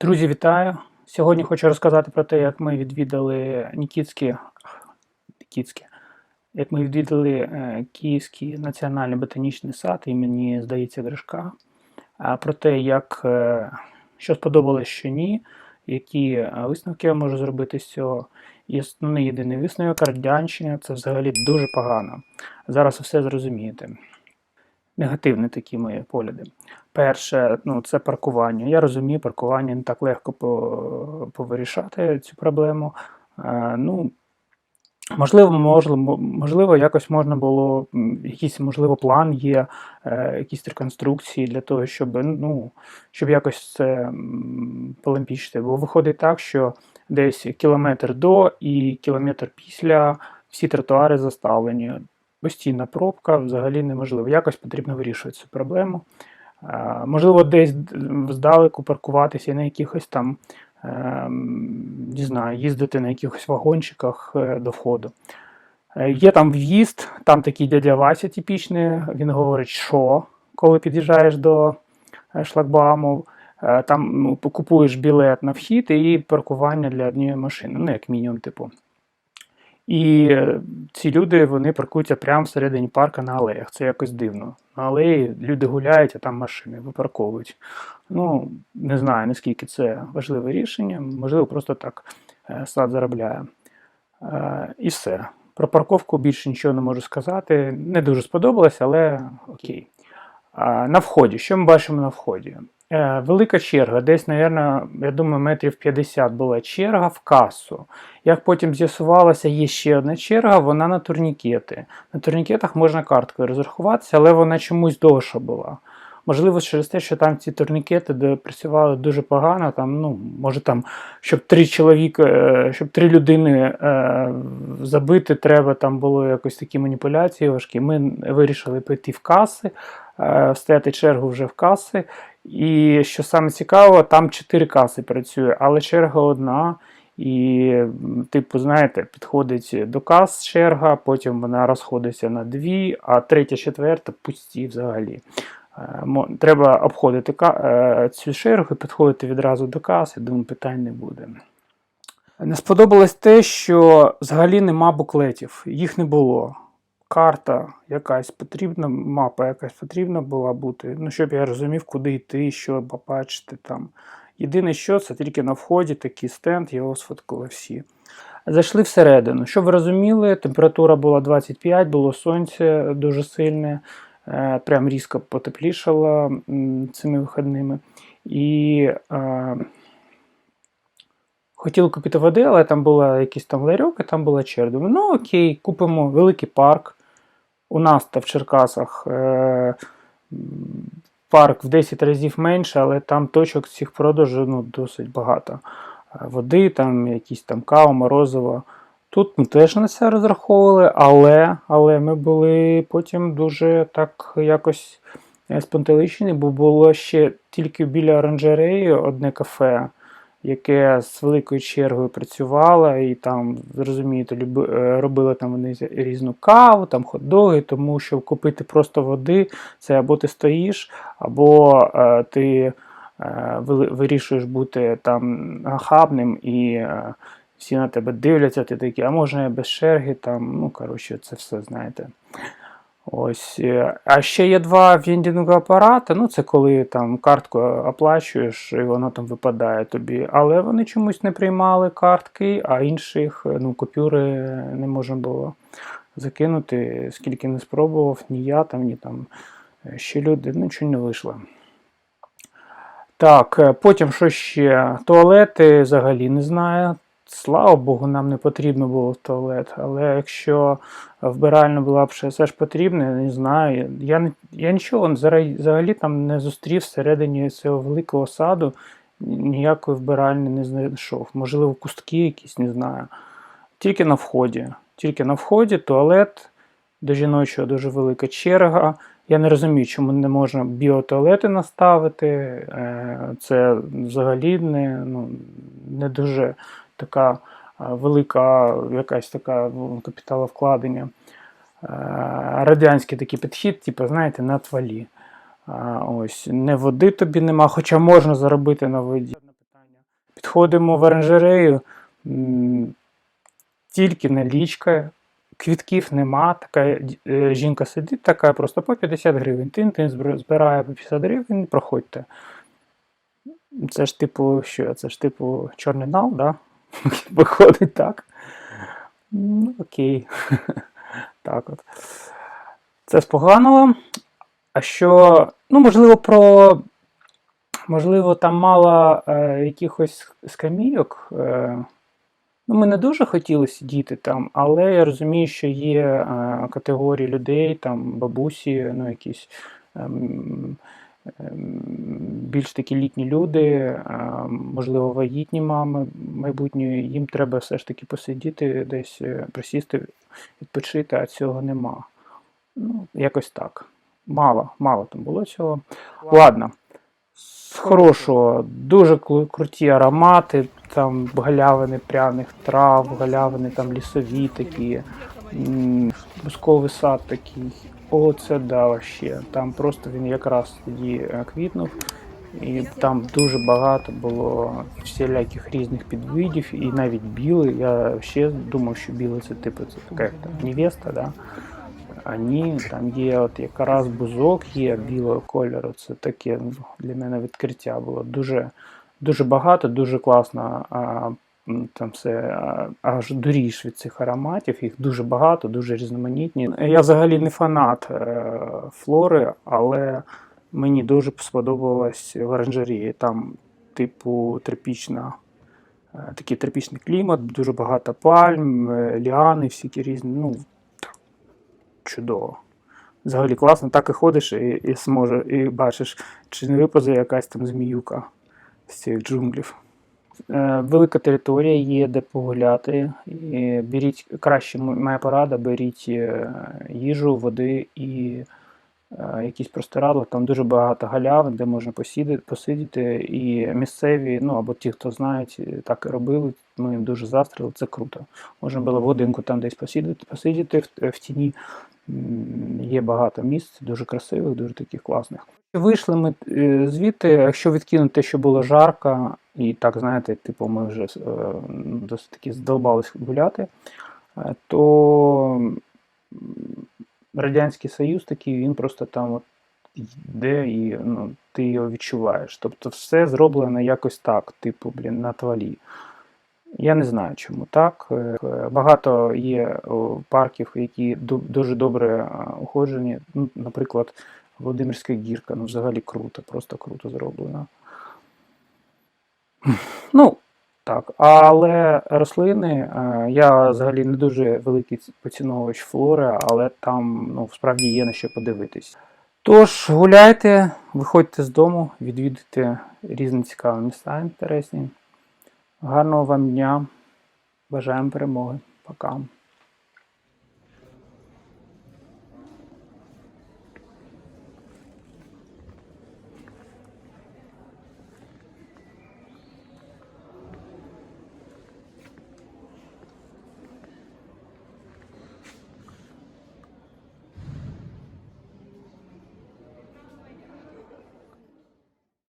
Друзі, вітаю! Сьогодні хочу розказати про те, як ми відвідали Нікітський, Нікітське, як ми відвідали е, Київський національний ботанічний сад імені, здається, Гришка. Про те, як, е, що сподобалось, що ні, які е, висновки я можу зробити з цього. І основний єдиний висновок радянщина це взагалі дуже погано. Зараз все зрозумієте. Негативні такі мої погляди. Перше, ну, це паркування. Я розумію, паркування не так легко по- повирішати цю проблему. Е, ну, можливо, можливо, можливо, якось можна було, якийсь, можливо, план є, е, якісь реконструкції для того, щоб, ну, щоб якось це м, полемпічити. Бо виходить так, що десь кілометр до і кілометр після всі тротуари заставлені. Постійна пробка взагалі неможливо. Якось потрібно вирішувати цю проблему. Е, Можливо, десь здалеку паркуватися на якихось там, ем, не знаю, їздити на якихось вагончиках е, до входу. Е, Є там в'їзд, там такий дядя Вася типічний, він говорить, що коли під'їжджаєш до шлагбауму, там ну, купуєш білет на вхід і паркування для однієї машини, ну, як мінімум, типу. І ці люди вони паркуються прямо всередині парка на алеях. Це якось дивно. На алеї люди гуляють, а там машини випарковують. Ну, не знаю, наскільки це важливе рішення. Можливо, просто так е, сад заробляє. Е, І все. Про парковку більше нічого не можу сказати. Не дуже сподобалось, але окей. На вході. Що ми бачимо на вході? Е, Велика черга, десь, мабуть, я думаю, метрів 50 була черга в касу. Як потім з'ясувалося, є ще одна черга, вона на турнікети. На турнікетах можна карткою розрахуватися, але вона чомусь довша була. Можливо, через те, що там ці турнікети працювали дуже погано, там, ну, може там, щоб три чоловіка, е, щоб три людини е, забити, треба там було якось такі маніпуляції важкі. Ми вирішили піти в каси, стояти чергу вже в каси. І що саме цікаво, там чотири каси працює, але черга одна. І, типу, знаєте, підходить до кас черга, потім вона розходиться на дві, а третя, четверта пусті взагалі. Е, Треба обходити е, цю чергу і підходити відразу до каси, думаю, питань не буде. Не сподобалось те, що взагалі нема буклетів, їх не було. Карта якась потрібна, мапа якась потрібна була бути. Ну, щоб я розумів, куди йти, що побачити там. Єдине, що це тільки на вході такий стенд, його сфоткали всі. Зайшли всередину. Щоб ви розуміли, температура була 25, було сонце дуже сильне, е, прям різко потеплішало цими вихідними. І е, хотіли купити води, але там була якийсь там ларьок, і там була черга. Ну окей, купимо великий парк. У нас та в Черкасах е, парк в 10 разів менше, але там точок цих продажу ну, досить багато. Е, Води, там якісь там кава, морозиво. Тут ми теж на це розраховували, але, але ми були потім дуже так якось е, спонтеличені, бо було ще тільки біля оранжереї одне кафе, яке з великою чергою працювало, і там, зрозумієте, е, робили там вони різну каву, там хот-доги, тому що купити просто води це або ти стоїш, або е, ти е, вирішуєш бути там нахабним і е, всі на тебе дивляться, ти такий, а можна я без черги, там, ну, коротше, це все знаєте. Ось. е, А ще є два вендінг апарати. Ну, це коли там картку оплачуєш, і воно там випадає тобі. Але вони чомусь не приймали картки, а інших е, ну, купюри не можна було закинути. Скільки не спробував, ні я там, ні там е, ще люди, ну, нічого не вийшло. Так, потім що ще? Туалети взагалі не знаю. Слава Богу, нам не потрібно було в туалет. Але якщо вбиральня була б ще все ж потрібна, я не знаю. Я, я нічого взагалі взагалі там не зустрів всередині цього великого саду, ніякої вбиральні не знайшов. Можливо, кустки якісь, не знаю. Тільки на вході. Тільки на вході туалет, до жіночого дуже велика черга. Я не розумію, чому не можна біотуалети наставити. Е, Це взагалі не, ну, не дуже така е, велика якась така ну, капіталовкладення. Е, Радянський такий підхід, типу, знаєте, на твалі. Ось, не води тобі нема, хоча можна заробити на воді. Підходимо в оранжерею, тільки налічка, квітків нема. Така е, жінка сидить, така просто по 50 гривень. Тин, тин збирає по 50 гривень, проходьте. Це ж типу, що? Це ж типу чорний нал, да? Виходить так. Ну, окей. Так от. Це споганило. А що, ну, можливо, про. Можливо, там мало е, якихось скамійок. Е, ну, ми не дуже хотіли сидіти там, але я розумію, що є е, категорії людей, там бабусі, ну, якісь ем, більш такі літні люди, можливо, вагітні мами майбутньої, їм треба все ж таки посидіти, десь е, присісти, відпочити, а цього нема. Ну, якось так. Мало, мало там було цього. Ладно. З хорошого, дуже круті аромати, там галявини пряних трав, галявини там лісові такі, бусковий сад такий. О, це да, вообще. Там просто він якраз тоді е, квітнув. І там дуже багато було всіляких різних підвидів, і навіть білий. Я ще думав, що білий це типу це така там, невеста, да? А ні, там є от якраз бузок є білого кольору. Це таке ну, для мене відкриття було. Дуже, дуже багато, дуже класно. А, там все аж доріж від цих ароматів, їх дуже багато, дуже різноманітні. Я взагалі не фанат е, флори, але мені дуже сподобалось в оранжерії. Там, типу, тропічна. е, Такий тропічний клімат, дуже багато пальм, е, ліани, всякі різні. Ну, чудово. Взагалі класно, так і ходиш і, і, зможе, і бачиш, чи не виповзе якась там зміюка з цих джунглів. Е, велика територія є, де погуляти. Беріть краще, моя порада, беріть е, їжу, води і е, якісь простирадла. Там дуже багато галявин, де можна посидіти, посидіти. І місцеві, ну або ті, хто знають, так і робили. Ми їм дуже застріли, це круто. Можна було годинку там десь посидіти, посидіти в, в тіні. Є багато місць, дуже красивих, дуже таких класних. Вийшли ми е, звідти, якщо відкинути що було жарко, і так, знаєте, типу, ми вже е, ну, досить таки здолбались гуляти, е, то Радянський Союз такий, він просто там от йде і ну, ти його відчуваєш. Тобто все зроблено якось так, типу, блін, на твалі. Я не знаю, чому так. Багато є парків, які дуже добре уходжені. Ну, наприклад, Володимирська гірка, ну взагалі круто, просто круто зроблено. Ну, так. Але рослини, е, я взагалі не дуже великий поціновувач флори, але там ну, справді є на що подивитись. Тож, гуляйте, виходьте з дому, відвідуйте різні цікаві міста інтересні. Гарного вам дня. Бажаємо перемоги. Пока.